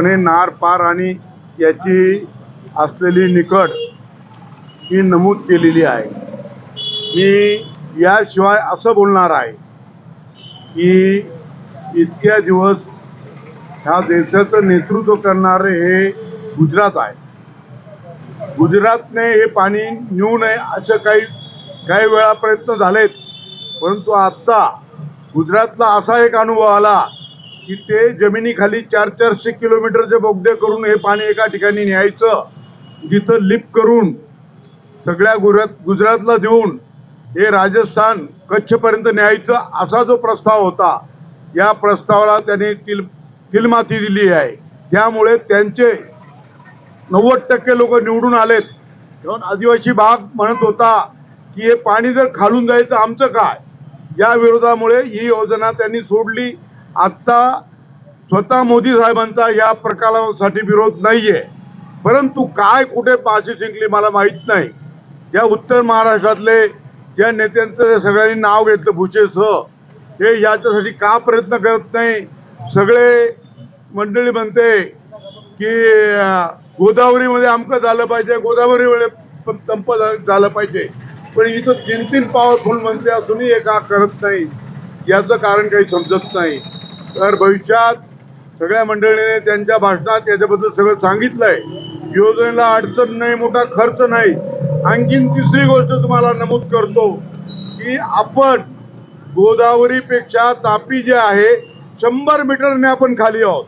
निश्चितपणे नार पार आणि याची असलेली निकड ही नमूद केलेली आहे. मी याशिवाय असं बोलणार आहे की इतक्या दिवस ह्या देशाचं नेतृत्व करणारे हे गुजरात आहे. गुजरातने हे पाणी नेऊ नये असं काही काही वेळा प्रयत्न झालेत परंतु आत्ता गुजरातला असा एक अनुभव आला की ते जमिनीखाली चार चारशे किलोमीटरचे बोगदे करून हे पाणी एका ठिकाणी न्यायचं जिथं लिप करून सगळ्या गुजरात गुजरातला देऊन हे राजस्थान कच्छपर्यंत न्यायचं असा जो प्रस्ताव होता या प्रस्तावाला त्यांनी तिल तिलमाती दिली आहे. त्यामुळे त्यांचे नव्वद टक्के लोक निवडून आलेत. म्हणून आदिवासी भाग म्हणत होता की हे पाणी जर खालून जायचं आमचं काय? या विरोधामुळे ही योजना त्यांनी सोडली. आत्ता स्वतः मोदी साहेबांचा या प्रकारासाठी विरोध नाहीये. परंतु काय कुठे पाशी जिंकली मला माहीत नाही. या उत्तर महाराष्ट्रातले ज्या नेत्यांचं सगळ्यांनी नाव घेतलं भुसेचं हे याच्यासाठी का प्रयत्न करत नाही? सगळे मंडळी म्हणते की गोदावरीमध्ये आमकं झालं पाहिजे गोदावरीमध्ये प- संप झालं पाहिजे. पण इथं तीन तीन पॉवरफुल मंत्री असूनही हे का करत नाही? याचं कारण काही समजत नाही. तर भविष्यात सगळ्या मंडळीने त्यांच्या भाषणात याच्याबद्दल सगळं सांगितलंय. योजनेला अडचण नाही मोठा खर्च नाही. आणखीन तिसरी गोष्ट तुम्हाला नमूद करतो की आपण गोदावरीपेक्षा तापी जे आहे शंभर मीटरने आपण खाली आहोत.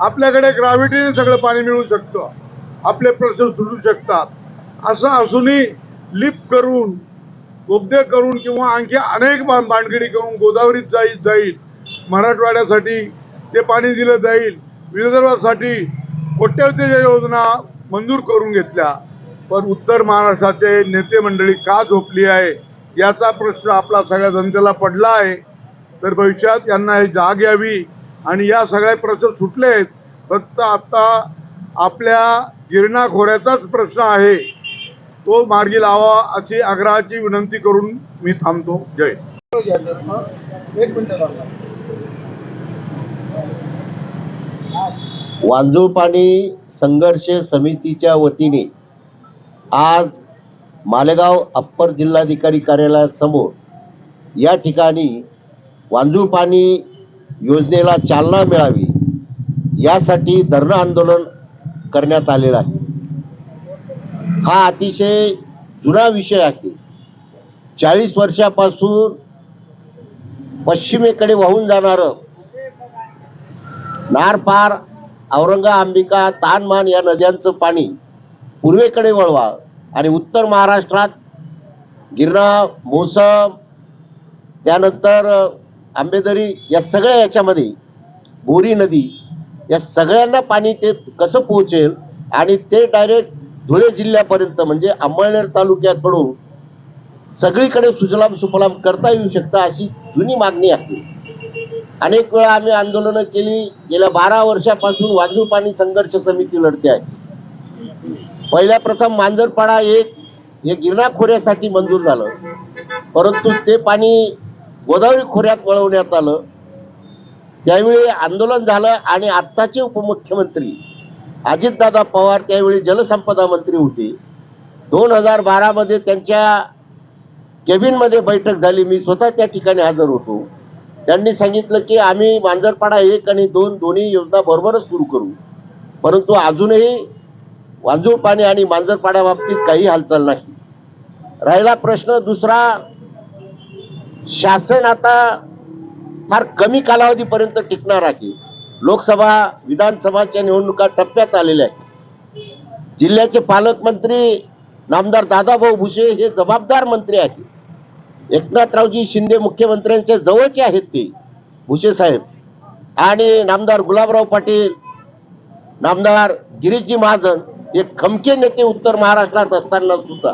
आपल्याकडे ग्रॅव्हिटीने सगळं पाणी मिळू शकतं. आपले प्रश्न सुटू शकतात. असं असूनही लिफ्ट करून बोगदे करून किंवा आणखी अनेक बा- बांधगिडी करून गोदावरीत जाईल जाईल मराठवाड्यासाठी ते पाणी दिलं जाईल. विदर्भासाठी कोट्यवधीच्या योजना मंजूर करून घेतल्या. पण उत्तर महाराष्ट्राचे नेते मंडळी का झोपली आहे? याचा प्रश्न आपला सगळ्या जनतेला पडला आहे. तर भविष्यात यांना हे जाग यावी आणि या सगळ्या प्रश्न सुटले आहेत. फक्त आता आपल्या गिरणा खोऱ्याचाच प्रश्न आहे. तो मार्गी लावा अशी आग्रहाची विनंती करून मी थांबतो. जय. एक मिनिट वांजूळपाणी वांजूळ पाणी संघर्ष समितीच्या वतीने आज मालेगाव अप्पर जिल्हाधिकारी कार्यालयासमोर या ठिकाणी वांजूळ पाणी योजनेला चालना मिळावी यासाठी धरणं आंदोलन करण्यात आलेलं आहे. हा अतिशय जुना विषय आहे. चाळीस वर्षापासून पश्चिमेकडे वाहून जाणारं नारपार औरंगा अंबिका तानमान या नद्यांचं पाणी पूर्वेकडे वळवा आणि उत्तर महाराष्ट्रात गिरणा मोसम त्यानंतर आंबेदरी या सगळ्या याच्यामध्ये बोरी नदी या सगळ्यांना पाणी ते कसं पोहोचेल आणि ते डायरेक्ट धुळे जिल्ह्यापर्यंत म्हणजे अंमळनेर तालुक्याकडून सगळीकडे सुजलाम सुफलाम करता येऊ शकतं अशी जुनी मागणी असते अनेक वेळा आम्ही आंदोलनं केली. गेल्या बारा वर्षापासून वांजू पाणी संघर्ष समिती लढते आहे. पहिल्या प्रथम मांजरपाडा एक हे गिरणा खोऱ्यासाठी मंजूर झालं. परंतु ते पाणी गोदावरी खोऱ्यात वळवण्यात आलं. त्यावेळी आंदोलन झालं आणि आत्ताचे उपमुख्यमंत्री अजितदादा पवार त्यावेळी जलसंपदा मंत्री होते. दोन हजार बारामध्ये त्यांच्या केबिनमध्ये बैठक झाली. मी स्वतः त्या ठिकाणी हजर होतो. त्यांनी सांगितलं की आम्ही मांजरपाडा एक आणि दोन दोन्ही योजना बरोबरच सुरू करू. परंतु अजूनही वांजूळ पाणी आणि मांजरपाड्या बाबतीत काही हालचाल नाही. राहिला प्रश्न दुसरा शासन आता फार कमी कालावधीपर्यंत टिकणार आहे. लोकसभा विधानसभाच्या निवडणुका टप्प्यात आलेल्या आहेत. जिल्ह्याचे पालकमंत्री नामदार दादाभाऊ भुसे हे जबाबदार मंत्री आहेत. एकनाथरावजी शिंदे मुख्यमंत्र्यांच्या जवळचे आहेत ते भुसे साहेब. आणि नामदार गुलाबराव पाटील नामदार गिरीशजी महाजन हे खमके नेते उत्तर महाराष्ट्रात असताना सुद्धा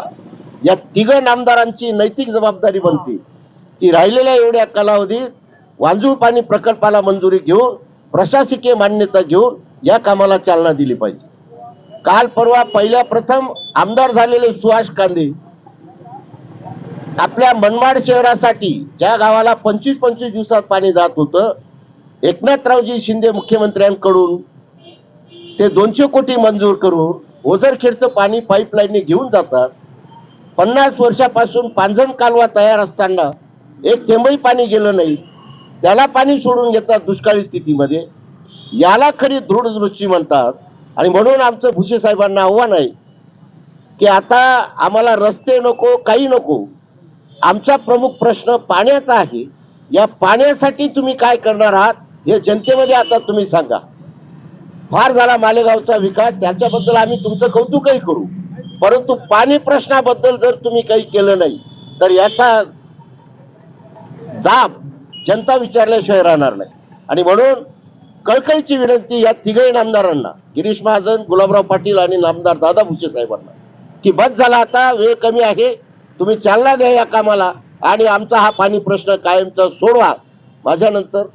या तिघ नामदारांची नैतिक जबाबदारी बनते. की राहिलेल्या एवढ्या कालावधीत वांजूळ पाणी प्रकल्पाला मंजुरी घेऊन प्रशासकीय मान्यता घेऊन या कामाला चालना दिली पाहिजे. काल परवा पहिल्या प्रथम आमदार झालेले सुहास कांदे आपल्या मनमाड शहरासाठी ज्या गावाला पंचवीस पंचवीस दिवसात पाणी जात होतं एकनाथरावजी शिंदे मुख्यमंत्र्यांकडून ते दोनशे कोटी मंजूर करून ओझरखेडचं पाणी पाईपलाईनने घेऊन जातात. पन्नास वर्षापासून पांझण कालवा तयार असताना एक थेंबही पाणी गेलं नाही त्याला पाणी सोडून घेतात दुष्काळी स्थितीमध्ये. याला खरी दृढदृष्टी म्हणतात आणि म्हणून आमचं भुसे साहेबांना आव्हान आहे की आता आम्हाला रस्ते नको काही नको आमचा प्रमुख प्रश्न पाण्याचा आहे. या पाण्यासाठी तुम्ही काय करणार आहात हे जनतेमध्ये आता तुम्ही सांगा. फार झाला मालेगावचा विकास त्याच्याबद्दल आम्ही तुमचं कौतुकही करू. परंतु पाणी प्रश्नाबद्दल जर तुम्ही काही केलं नाही तर याचा जाब जनता विचारल्याशिवाय राहणार नाही. आणि म्हणून कळकळीची विनंती या तिघही नामदारांना गिरीश महाजन गुलाबराव पाटील आणि नामदार दादा भुसे साहेबांना की बस झाला आता वेळ कमी आहे तुम्ही चालना द्या या कामाला आणि आमचा हा पाणी प्रश्न कायमचा सोडवा. माझ्यानंतर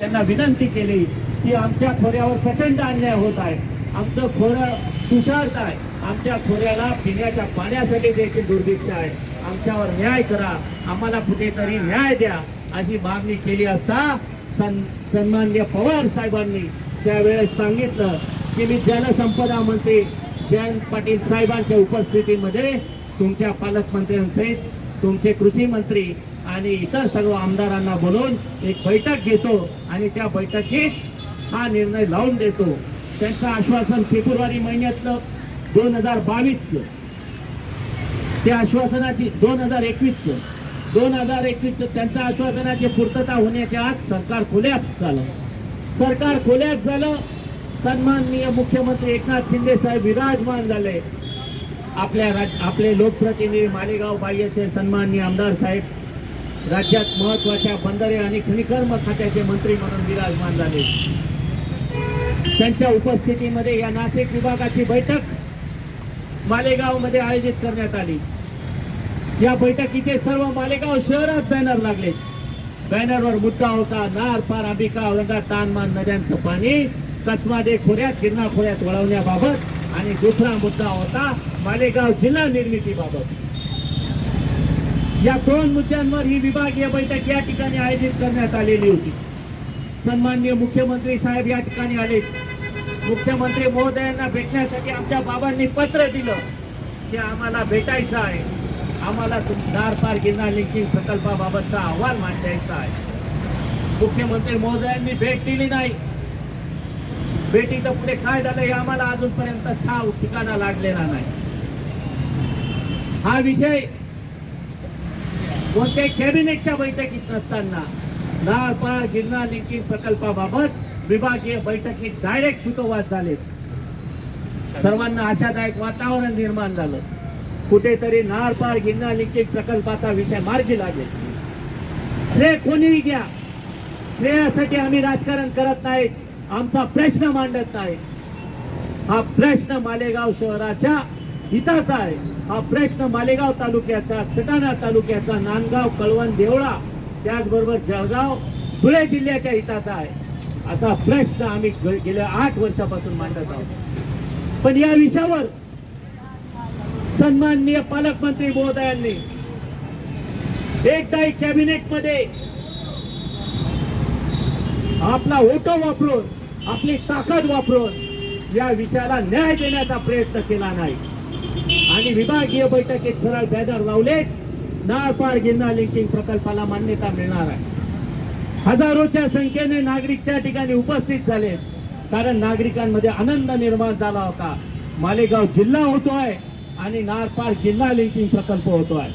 त्यांना विनंती केली की आमच्या खोऱ्यावर प्रचंड अन्याय होत आहे. आमचं खोरं तुषारत आहे. आमच्या खोऱ्याला पिण्याच्या पाण्यासाठी देखील दुर्भिक्ष आहे. आमच्यावर न्याय करा. आम्हाला कुठेतरी न्याय द्या अशी मागणी केली असता सन सन्मान्य पवार साहेबांनी त्यावेळेस सांगितलं की मी जलसंपदा मंत्री जयंत पाटील साहेबांच्या उपस्थितीमध्ये तुमच्या पालकमंत्र्यांसहित तुमचे कृषी मंत्री आणि इतर सर्व आमदारांना बोलवून एक बैठक घेतो आणि त्या बैठकीत हा निर्णय लावून देतो. त्यांचं आश्वासन फेब्रुवारी महिन्यातलं दोन हजार बावीसचं त्या आश्वासनाची दोन हजार एकवीसचं दोन हजार एकवीसचं त्यांच्या आश्वासनाची पूर्तता होण्याच्या आत सरकार कोलॅप्स झालं. सरकार कोलॅप्स झालं सन्माननीय मुख्यमंत्री एकनाथ शिंदे साहेब विराजमान झाले. आपल्या राज आपले लोकप्रतिनिधी मालेगाव बाह्यचे सन्माननीय आमदार साहेब राज्यात महत्त्वाच्या बंदरे आणि खनिकर्म खात्याचे मंत्री म्हणून विराजमान झाले. त्यांच्या उपस्थितीमध्ये या नाशिक विभागाची बैठक मालेगावमध्ये आयोजित करण्यात आली. या बैठकीचे सर्व मालेगाव शहरात बॅनर लागले. बॅनरवर मुद्दा होता नार पार अंबिका औरंगाबाद तानमान नद्यांचं पाणी कसमादे खोऱ्यात गिरणा खोऱ्यात वळवण्याबाबत. आणि दुसरा मुद्दा होता मालेगाव जिल्हा निर्मितीबाबत. या दोन मुद्द्यांवर ही विभागीय बैठक या ठिकाणी आयोजित करण्यात आलेली होती. सन्माननीय मुख्यमंत्री साहेब या ठिकाणी आले. मुख्यमंत्री महोदयांना भेटण्यासाठी आमच्या बाबांनी पत्र दिलं की आम्हाला भेटायचं आहे. आम्हाला दार पार गिरणा लिंकिंग प्रकल्पाबाबतचा अहवाल मांडायचा आहे. मुख्यमंत्री महोदयांनी भेट दिली नाही. बेटीचं पुढे काय झालं हे आम्हाला अजूनपर्यंत ठाव ठिकाणा लागलेला नाही. हा विषय कोणत्याही कॅबिनेटच्या बैठकीत नसताना नार पार गिरणार लिंकिंग प्रकल्पाबाबत विभागीय बैठकीत डायरेक्ट सुतोवाद झालेत. सर्वांना आशादायक वातावरण निर्माण झालं. कुठेतरी नार पार गिरणार लिंकिंग प्रकल्पाचा विषय मार्गी लागेल. श्रेय कोणीही घ्या. श्रेयासाठी आम्ही राजकारण करत नाहीत. आमचा प्रश्न मांडत नाही. हा प्रश्न मालेगाव शहराच्या हिताचा आहे. हा प्रश्न मालेगाव तालुक्याचा सटाणा तालुक्याचा नांदगाव कळवण देवळा त्याचबरोबर जळगाव धुळे जिल्ह्याच्या हिताचा आहे. असा प्रश्न आम्ही गेल्या आठ वर्षापासून मांडत आहोत. पण या विषयावर सन्माननीय पालकमंत्री महोदयांनी एकदाही कॅबिनेटमध्ये आपला ओटो वापरून आपली ताकद वापरून या विषयाला न्याय देण्याचा प्रयत्न केला नाही. आणि विभागीय बैठकीत सरळ बॅनर लावलेत नाळ गिन्ना गिरणा लिंकिंग प्रकल्पाला मान्यता मिळणार आहे. हजारोच्या संख्येने नागरिक त्या ठिकाणी उपस्थित झाले कारण नागरिकांमध्ये आनंद निर्माण झाला होता. मालेगाव जिल्हा होतोय आणि नागपार जिल्हा लिंकिंग प्रकल्प होतोय.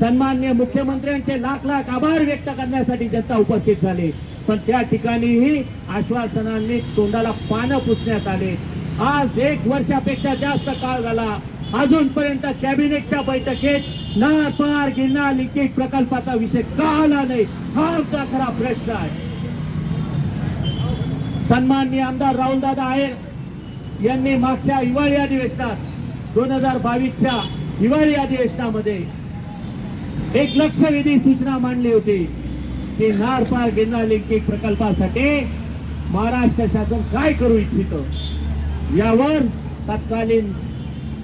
सन्मान्य मुख्यमंत्र्यांचे लाख लाख आभार व्यक्त करण्यासाठी जनता उपस्थित झाली. पण त्या ठिकाणीही आश्वासनांनी तोंडाला पानं पुसण्यात आले. आज एक वर्षापेक्षा जास्त काळ झाला. अजूनपर्यंत कॅबिनेटच्या बैठकीत नार पार गिरणा लिकेज प्रकल्पाचा विषय का आला नाही. हा आमचा खरा प्रश्न आहे. सन्माननीय आमदार राहुलदादा आहेर यांनी मागच्या हिवाळी अधिवेशनात दोन हजार बावीसच्या हिवाळी अधिवेशनामध्ये एक लक्षवेधी सूचना मांडली होती. ते नारपार गिरणा लिंकिंग प्रकल्पासाठी महाराष्ट्र शासन काय करू इच्छितो? यावर तत्कालीन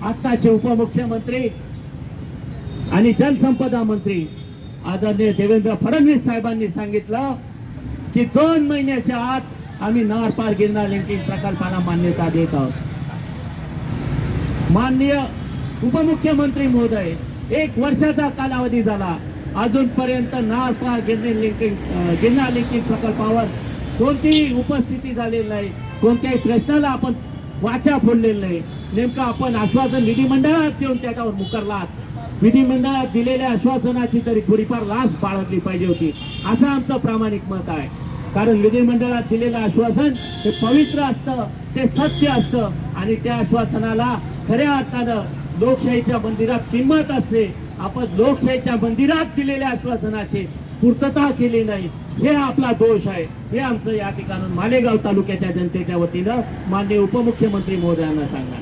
आत्ताचे उपमुख्यमंत्री आणि जलसंपदा मंत्री आदरणीय देवेंद्र फडणवीस साहेबांनी सांगितलं की दोन महिन्याच्या आत आम्ही नारपार गिरणा लिंकिंग प्रकल्पाला मान्यता देत आहोत. माननीय उपमुख्यमंत्री महोदय एक वर्षाचा कालावधी झाला. अजूनपर्यंत नार पार गिरणी लिंकिंग गिरणा लिंकिंग प्रकल्पावर कोणतीही उपस्थिती झालेली नाही. कोणत्याही प्रश्नाला आपण वाचा फोडलेली नाही. नेमकं आपण आश्वासन विधिमंडळात येऊन त्याच्यावर मुकरलात विधिमंडळात दिलेल्या आश्वासनाची तरी थोडीफार लाच बाळगली पाहिजे होती. असं आमचं प्रामाणिक मत आहे. कारण विधिमंडळात दिलेलं आश्वासन हे पवित्र असतं ते सत्य असतं आणि त्या आश्वासनाला खऱ्या अर्थानं लोकशाहीच्या मंदिरात किंमत असते. आपण लोकशाहीच्या मंदिरात दिलेल्या आश्वासनाची पूर्तता केली नाही. हे आपला दोष आहे. हे आमचं या ठिकाणून मालेगाव तालुक्याच्या जनतेच्या वतीनं माननीय उपमुख्यमंत्री महोदयांना सांगा